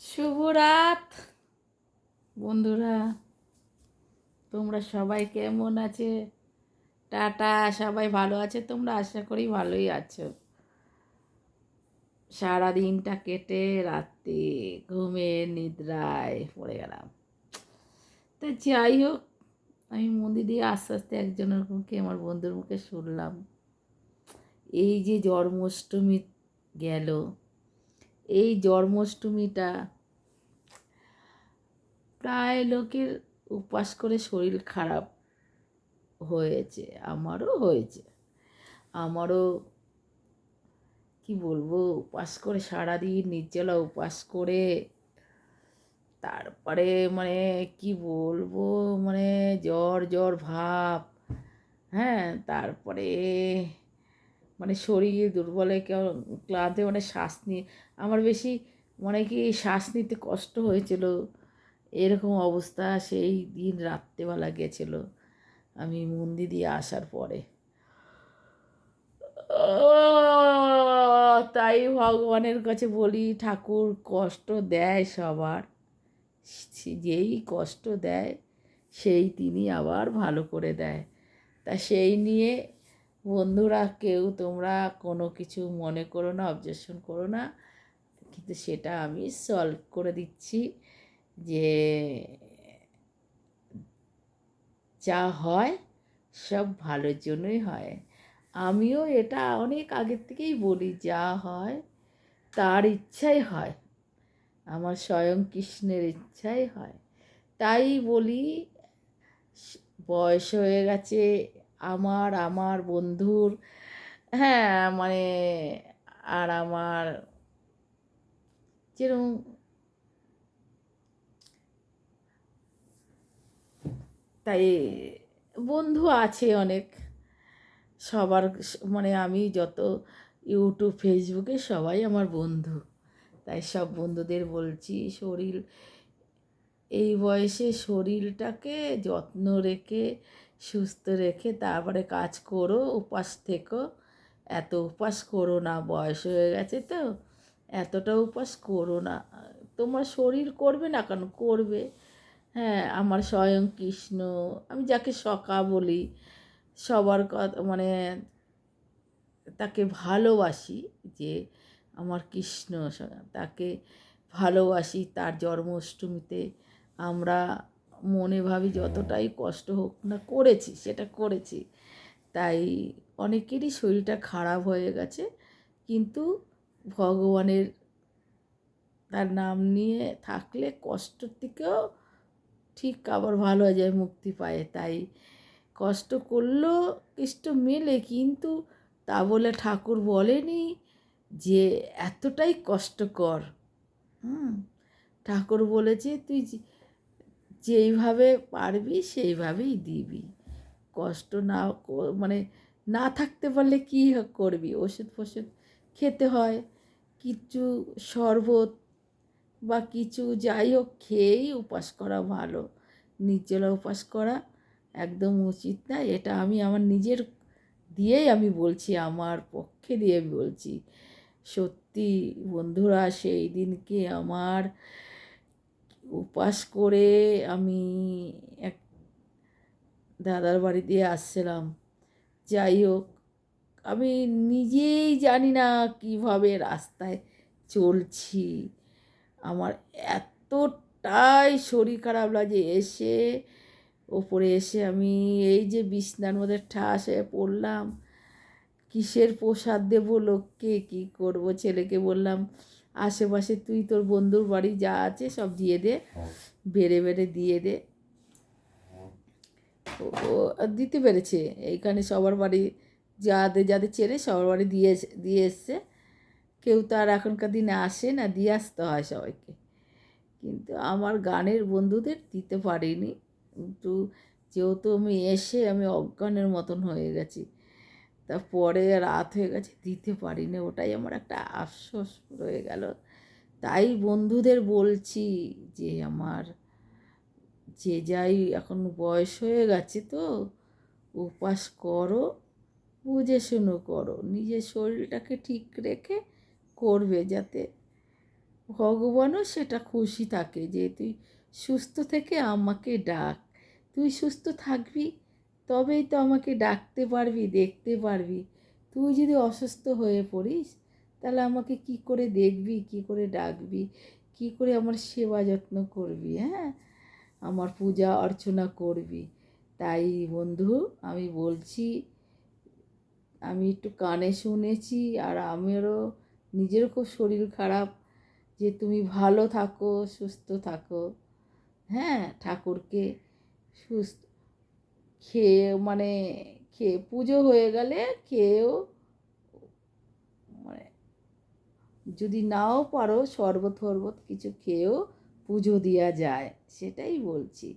শুভরাত বন্ধুরা, তোমরা সবাই কেমন আছে? টাটা, সবাই ভালো আছে? তোমরা আশা করি ভালোই আছো। সারা দিনটা কেটে রাত্রে ঘুমে নিদ্রায় পড়ে গেলাম। তা যাই হোক, আমি মন্দির দিয়ে আস্তে আস্তে একজনের মুখে, আমার বন্ধুর মুখে শুনলাম। এই যে জন্মাষ্টমী গেল এই জন্মাষ্টমীটা প্রায় লোকের উপাস করে শরীর খারাপ হয়েছে, আমারও হয়েছে। আমারও কি বলব, উপাস করে সারাদিন নির্জলা উপাস করে, তারপরে মানে কি বলব মানে জ্বর জ্বর ভাব হ্যাঁ তারপরে মানে শরীর দুর্বলে, কেউ ক্লান্তি মানে শ্বাস নিয়ে আমার বেশি মানে কি শ্বাস নিতে কষ্ট হয়েছিল। এরকম অবস্থা সেই দিন রাত্রেবেলা গেছিল, আমি মন্দির দিয়ে আসার পরে। তাই ভগবানের কাছে বলি, ঠাকুর কষ্ট দেয় সবার। যেই কষ্ট দেয়, সেই তিনি আবার ভালো করে দেয়। তা সেই নিয়ে বন্ধুরা, কেউ তোমরা কোনো কিছু মনে করো না অবজেকশন করো না। কিন্তু সেটা আমি সলভ করে দিচ্ছি যে যা হয় সব ভালোর জন্যই হয়। আমিও এটা অনেক আগের থেকেই বলি, যা হয় তার ইচ্ছাই হয়। আমার স্বয়ং কৃষ্ণের ইচ্ছাই হয়। তাই বলি, বয়স হয়ে গেছে আমার আমার বন্ধুর হ্যাঁ মানে আর আমার যেরকম তাই বন্ধু আছে অনেক। সবার মানে আমি যত ইউটিউব, ফেসবুকে সবাই আমার বন্ধু। তাই সব বন্ধুদের বলছি, শরীর এই বয়সে শরীরটাকে যত্ন রেখে, সুস্থ রেখে, তারপরে কাজ করো, উপাস থেকো। এত উপাস করো না, বয়স হয়ে গেছে তো। এতটা উপাস করো না। তোমার শরীর করবে না কেন? করবে। হ্যাঁ আমার স্বয়ং কৃষ্ণ। আমি যাকে সকা বলি, সবার কথা মানে তাকে ভালোবাসি যে আমার কৃষ্ণ, তাকে ভালোবাসি তার জন্মাষ্টমীতে। আমরা মনে ভাবি যতটাই কষ্ট হোক না, করেছি, সেটা করেছি। তাই অনেকেরই শরীরটা খারাপ হয়ে গেছে, কিন্তু ভগবানের তার নাম নিয়ে থাকলে কষ্টর থেকেও ঠিক আবার ভালো হয়ে যায়, মুক্তি পায়। তাই কষ্ট করলেও কষ্ট মেলে, কিন্তু তা বলে ঠাকুর বলেনি যে এতটাই কষ্টকর। হুম, ঠাকুর বলেছে, তুই যেইভাবে পারবি, সেইভাবেই দিবি। কষ্ট না মানে না থাকতে পারলে কী করবি? ওষুধ ফষুধ খেতে হয়, কিছু শরবত বা কিছু যাই হোক খেয়েই উপাস করা ভালো। নির্জলা উপাস করা একদম উচিত না। এটা আমি আমার নিজের দিয়েই আমি বলছি, আমার পক্ষে দিয়ে বলছি। সত্যি বন্ধুরা, সেই দিনকে আমার উপাস করে আমি এক দাদার বাড়ি দিয়ে আসছিলাম। যাই হোক, আমি নিজেই জানি না কীভাবে রাস্তায় চলছি। আমার এতটাই শরীর খারাপ লাগে এসে ওপরে এসে আমি এই যে বিছনার মধ্যে ঠাসে পড়লাম, কিসের প্রসাদ দেবো লোককে, কী করব ছেলেকে বললাম আশেপাশে তুই, তোর বন্ধুর বাড়ি যা আছে সব দিয়ে দে। বেড়ে বেড়ে দিয়ে দে। ও দিতে পেরেছে। এইখানে সবার বাড়ি যাদের যাদের চেনে সবার বাড়ি দিয়ে দিয়ে এসছে। কেউ তো আর এখনকার দিনে আসে না, দিয়ে আসতে হয় সবাইকে। কিন্তু আমার গানের বন্ধুদের দিতে পারিনি। কিন্তু যেহেতু আমি এসে আমি অজ্ঞানের মতন হয়ে গেছি। তা পরে রাত হয়ে গেছে, দিতে পারিনি। ওটাই আমার একটা আফসোস রয়ে গেল। তাই বন্ধুদের বলছি যে আমার যে যাই এখন বয়স হয়ে গেছে তো, উপাস করো, বুঝে শুনো করো। নিজের শরীরটাকে ঠিক রেখে করবে যাতে ভগবানও সেটা খুশি থাকে যে তুই সুস্থ থেকে আমাকে ডাক। তুই সুস্থ থাকবি তবেই তো আমাকে ডাকতে পারবি, দেখতে পারবি। তুই যদি অসুস্থ হয়ে পড়িস, তাহলে আমাকে কি করে দেখবি, কি করে ডাকবি, কি করে আমার সেবা যত্ন করবি হ্যাঁ? আমার পূজা অর্চনা করবি। তাই বন্ধু, আমি বলছি, আমি একটু কানে শুনেছি আর আমারও নিজেরও খুব শরীর খারাপ যে তুমি ভালো থাকো, সুস্থ থাকো হ্যাঁ ঠাকুরকে সুস্থ খেয়ে মানে খেয়ে পুজো হয়ে গেলে খেয়েও মানে যদি নাও পারো শরবত ফরবত কিছু খেয়েও পুজো দেওয়া যায়, সেটাই বলছি।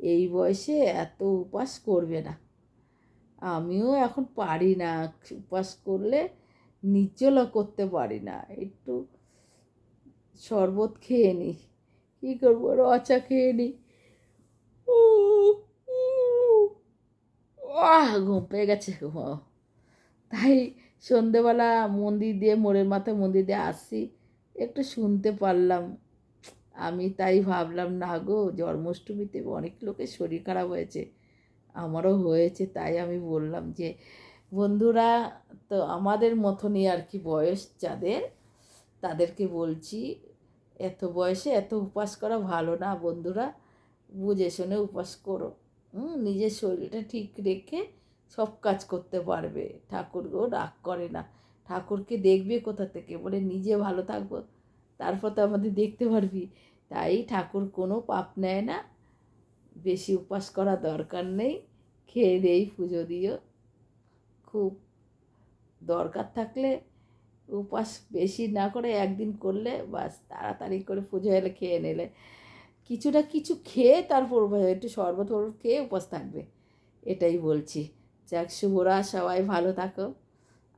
এই বয়সে এত উপাস করবে না। আমিও এখন পারি না, উপাস করলে নির্জলা করতে পারি না। একটু শরবত খেয়ে নিই কী করব, রচা খেয়ে নিই আহ, ঘুম পেয়ে গেছে ঘুমাও তাই সন্ধেবেলা মন্দির দিয়ে, মোড়ের মাথায় মন্দির দিয়ে আসছি একটু শুনতে পারলাম। আমি তাই ভাবলাম, না গো, জন্মাষ্টমীতে অনেক লোকের শরীর খারাপ হয়েছে। আমারও হয়েছে। তাই আমি বললাম যে, বন্ধুরা, তো আমাদের মতনই আর কি বয়স যাদের, তাদেরকে বলছি, এত বয়সে এত উপাস করা ভালো না বন্ধুরা। বুঝে শুনে উপাস করো। নিজের শরীরটা ঠিক রেখে সব কাজ করতে পারবে। ঠাকুরকেও রাগ করে না। ঠাকুরকে দেখবে কোথা থেকে? বলে, নিজে ভালো থাকব, তারপর তো আমাদের দেখতে পারবি। তাই ঠাকুর কোনো পাপ নেয় না। বেশি উপাস করা দরকার নেই। খেয়ে দেই, পুজো দিও। খুব দরকার থাকলে উপাস বেশি না করে একদিন করলে বাস, তাড়াতাড়ি করে পুজো এলে, খেয়ে নিলে। কিছুটা কিছু খেয়ে তারপর একটু শরবত ফরবত খেয়ে উপাস থাকবে। এটাই বলছি। যাক, শুভরা, সবাই ভালো থাকো।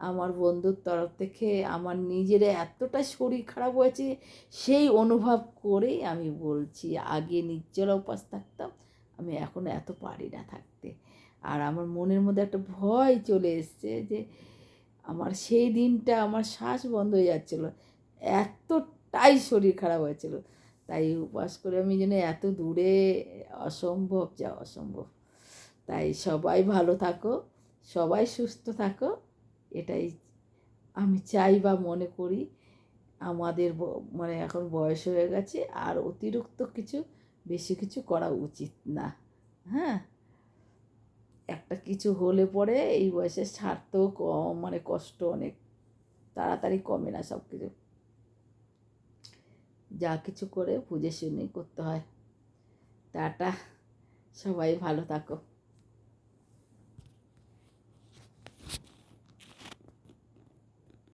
আমার বন্ধুর তরফ থেকে আমার নিজের এতটা শরীর খারাপ হয়েছে, সেই অনুভব করেই আমি বলছি, আগে নির্জলা উপাস থাকতাম, আমি এখন এত পারি না থাকতে। আর আমার মনের মধ্যে একটা ভয় চলে এসছে যে, আমার সেই দিনটা আমার শ্বাস বন্ধ হয়ে যাচ্ছিল, এতটাই শরীর খারাপ হয়েছিল। তাই উপাস করে আমি যেন এত দূরে অসম্ভব, যা অসম্ভব। তাই সবাই ভালো থাকো, সবাই সুস্থ থাকো, এটাই আমি চাই বা মনে করি। আমাদের মানে এখন বয়স হয়ে গেছে, আর অতিরিক্ত কিছু, বেশি কিছু করা উচিত না। হ্যাঁ? একটা কিছু হলে পরে এই বয়সে স্বার্থ কম মানে কষ্ট অনেক, তাড়াতাড়ি কমে না সব কিছু যা কিছু করে বুঝে শুনে করতে হয়। টাটা সবাই ভালো থাকো।